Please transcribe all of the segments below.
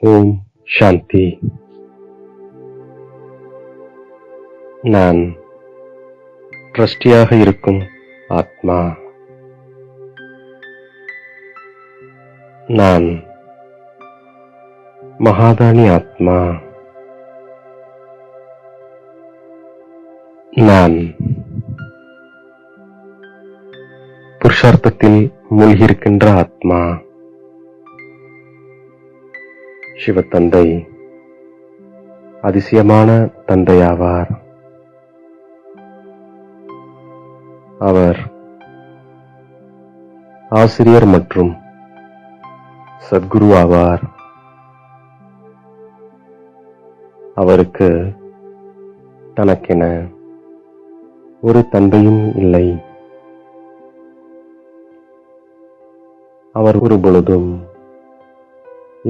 ஓம் சாந்தி. நான் ட்ரஸ்டியாக இருக்கும் ஆத்மா. நான் மகாதானி ஆத்மா. நான் புருஷார்த்தத்தில் மூழ்கியிருக்கின்ற ஆத்மா. சிவத்தந்தை அதிசயமான தந்தையாவார். அவர் ஆசிரியர் மற்றும் சத்குரு ஆவார் அவருக்கு தனக்கென ஒரு தந்தையும் இல்லை. அவர் ஒரு பொழுதும்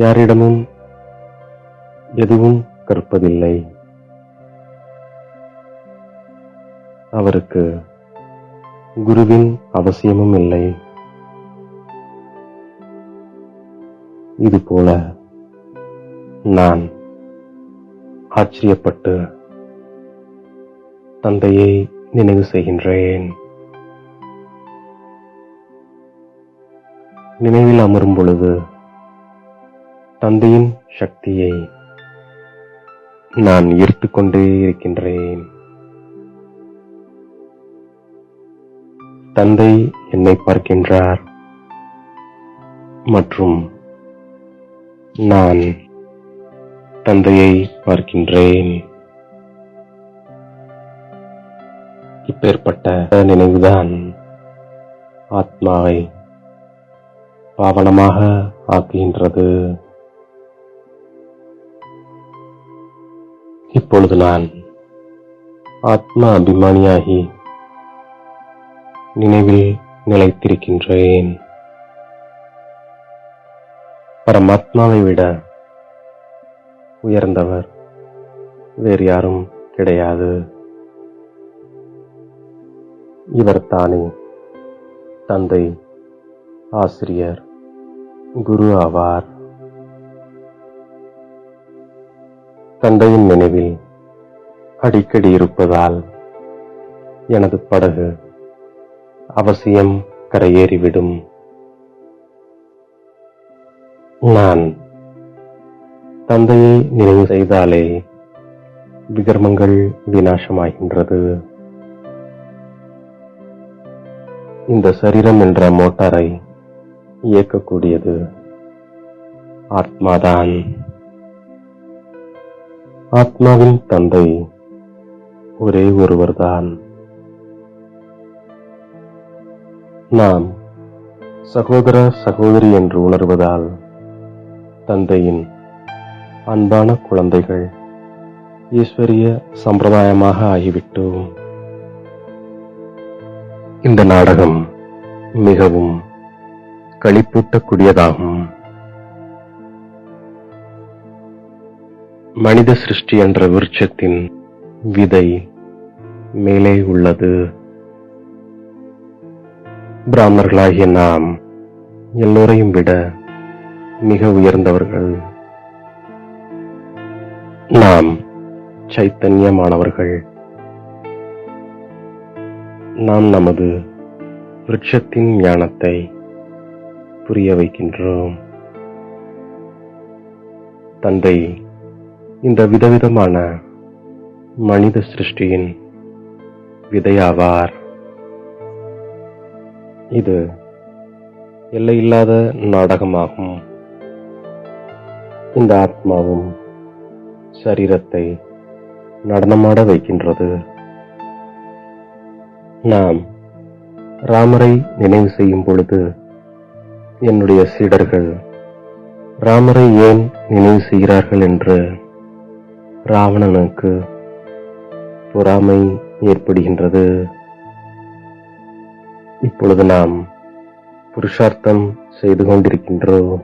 யாரிடமும் எதுவும் கற்பதில்லை. அவருக்கு குருவின் அவசியமும் இல்லை. இதுபோல நான் ஆச்சரியப்பட்டு தந்தையை நினைவு செய்கின்றேன். நினைவில் அமரும் பொழுது தந்தையின் சக்தியை நான் ஈர்த்து கொண்டே இருக்கின்றேன். தந்தை என்னை பார்க்கின்றார். மற்றும் நான் தந்தையை பார்க்கின்றேன். இப்பேற்பட்ட நினைவுதான் ஆத்மாவை பாவனமாக ஆக்குகின்றது. இப்பொழுது நான் ஆத்மா அபிமானியாகி நினைவில் நிலைத்திருக்கின்றேன். பரமாத்மாவை விட உயர்ந்தவர் வேறு யாரும் கிடையாது. இவர் தானே தந்தை ஆசிரியர் குரு ஆவார். தந்தையின் நினைவில் அடிக்கடி இருப்பதால் எனது படகு அவசியம் கரையேறிவிடும். நான் தந்தையை நினைவு செய்தாலே விகர்மங்கள் வினாசமாகின்றது இந்த சரீரம் என்ற மோட்டாரை இயக்கக்கூடியது ஆத்மாதான். ஆத்மாவின் தந்தை ஒரே ஒருவர்தான். நாம் சகோதர சகோதரி என்று உணர்வதால் தந்தையின் அன்பான குழந்தைகள் ஈஸ்வரிய சம்பிரதாயமாக ஆகிவிட்டோம். இந்த நாடகம் மிகவும் களிப்பூட்டக்கூடியதாகும். மனித சிருஷ்டி என்ற விருட்சத்தின் விதை மேலே உள்ளது. பிராமணர்களாகிய நாம் எல்லோரையும் விட மிக உயர்ந்தவர்கள். நாம் சைத்தன்யமானவர்கள். நாம் நமது விருட்சத்தின் ஞானத்தை புரிய வைக்கின்றோம். தந்தை இந்த விதவிதமான மனித சிருஷ்டியின் விதையாவார். இது எல்லையில்லாத நாடகமாகும். இந்த ஆத்மாவும் சரீரத்தை நடனமாட வைக்கின்றது. நாம் ராமரை நினைவு செய்யும் பொழுது என்னுடைய சீடர்கள் ராமரை ஏன் நினைவு செய்கிறார்கள்? என்று ராவணனுக்கு பொறாமை ஏற்படுகின்றது. இப்பொழுது நாம் புருஷார்த்தம் செய்து கொண்டிருக்கின்றோம்.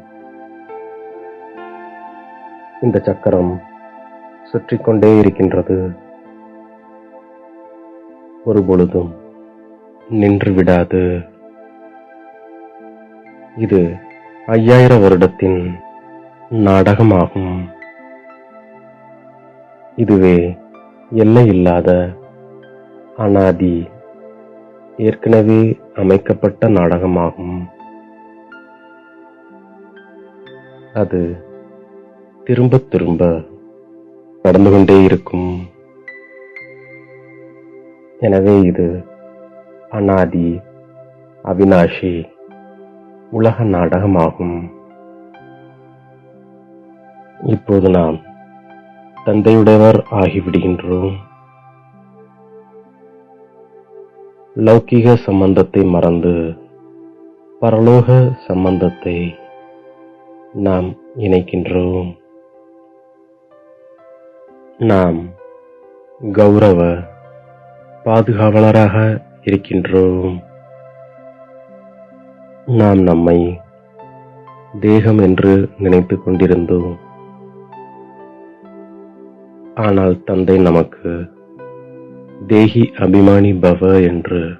இந்த சக்கரம் சுற்றி கொண்டே இருக்கின்றது. ஒரு பொழுதும் நின்று விடாது. இது ஐயாயிரம் வருடத்தின் நாடகமாகும். இதுவே எல்லையில்லாத அனாதி ஏற்கனவே அமைக்கப்பட்ட நாடகமாகும். அது திரும்ப திரும்ப நடந்து கொண்டே இருக்கும். எனவே இது அனாதி அவினாஷி உலக நாடகமாகும். இப்போது நாம் தந்தையுடையவர் ஆகிவிடுகின்றோம். லௌகிக சம்பந்தத்தை மறந்து பரலோக சம்பந்தத்தை நாம் இணைக்கின்றோம். நாம் கௌரவ பாதுகாவலராக இருக்கின்றோம். நாம் நம்மை தேகம் என்று நினைத்துக் கொண்டிருந்தோம். ஆனால் தந்தை நமக்கு தேகி அபிமானி பவ என்று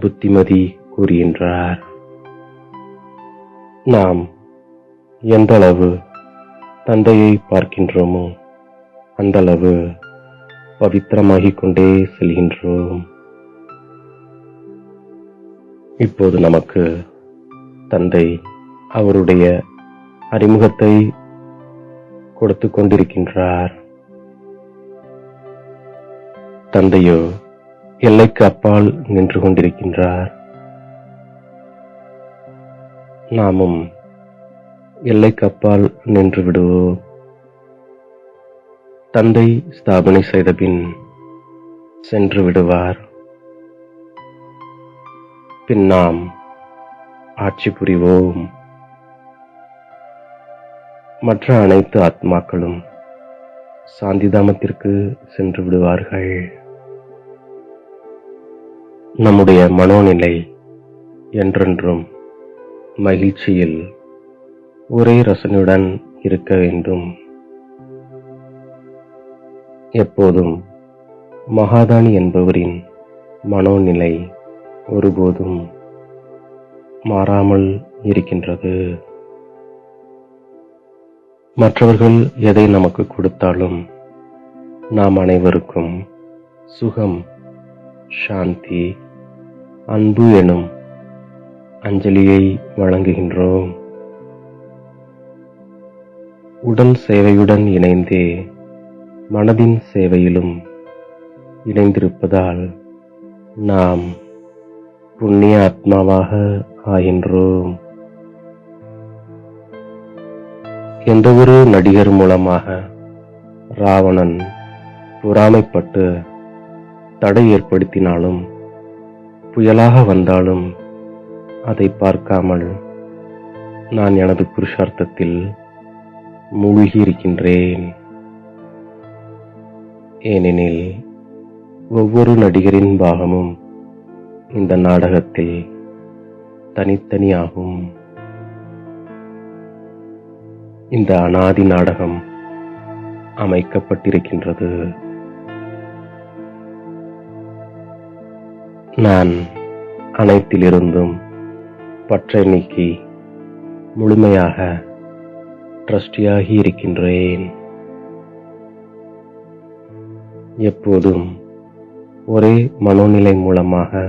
புத்திமதி கூறுகின்றார். நாம் எந்த அளவு தந்தையை பார்க்கின்றோமோ அந்த அளவு பவித்திரமாகிக் கொண்டே செல்கின்றோம். இப்போது நமக்கு தந்தை அவருடைய அறிமுகத்தை கொடுத்து கொண்டிருக்கின்றார். தந்தையோ எல்லைக்கு அப்பால் நின்று கொண்டிருக்கின்றார். நாமும் எல்லைக்கு அப்பால் நின்று விடுவோம். தந்தை ஸ்தாபனை செய்தபின் சென்று விடுவார். பின் நாம் ஆட்சி புரிவோம். மற்ற அனைத்து ஆத்மாக்களும் சாந்திதாமத்திற்கு சென்று விடுவார்கள். நம்முடைய மனோநிலை என்றென்றும் மகிழ்ச்சியில் ஒரே ரசனையுடன் இருக்க வேண்டும். எப்போதும் மகாதானி என்பவரின் மனோநிலை ஒருபோதும் மாறாமல் இருக்கின்றது. மற்றவர்கள் எதை நமக்கு கொடுத்தாலும் நாம் அனைவருக்கும் சுகம் சாந்தி அன்பு எனும் அஞ்சலியை வழங்குகின்றோம். உடல் சேவையுடன் இணைந்தே மனதின் சேவையிலும் இணைந்திருப்பதால் நாம் புண்ணிய ஆத்மாவாக ஆகின்றோம். எந்த ஒரு நடிகர் மூலமாக ராவணன் பொறாமைப்பட்டு தடை ஏற்படுத்தினாலும் புயலாக வந்தாலும் அதை பார்க்காமல் நான் எனது புருஷார்த்தத்தில் மூழ்கி இருக்கின்றேன் ஏனெனில் ஒவ்வொரு நடிகரின் பாகமும் இந்த நாடகத்தில் தனித்தனியாகும். இந்த அனாதி நாடகம் அமைக்கப்பட்டிருக்கின்றது. நான் அனைத்திலிருந்தும் பற்றை நீக்கி முழுமையாக ட்ரஸ்டியாகி இருக்கின்றேன் எப்போதும் ஒரே மனோநிலை மூலமாக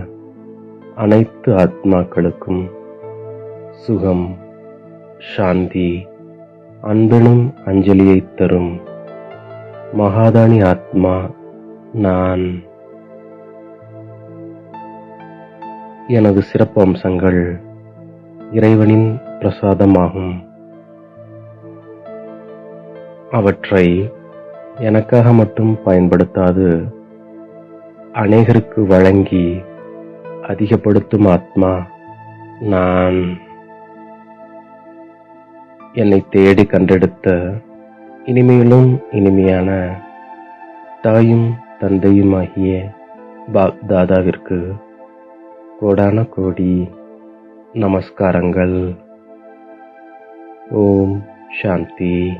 அனைத்து ஆத்மாக்களுக்கும் சுகம் சாந்தி அன்பெனும் அஞ்சலியை தரும் மகாதானி ஆத்மா நான். எனது சிறப்பு அம்சங்கள் இறைவனின் பிரசாதமாகும். அவற்றை எனக்காக மட்டும் பயன்படுத்தாது அநேகருக்கு வழங்கி அதிகப்படுத்தும் ஆத்மா நான். என்னை தேடி கண்டெடுத்த இனிமையிலும் இனிமையான தாயும் தந்தையுமாகிய பாப் தாதாவிற்கு கோடான கோடி நமஸ்காரங்கள். ஓம் சாந்தி.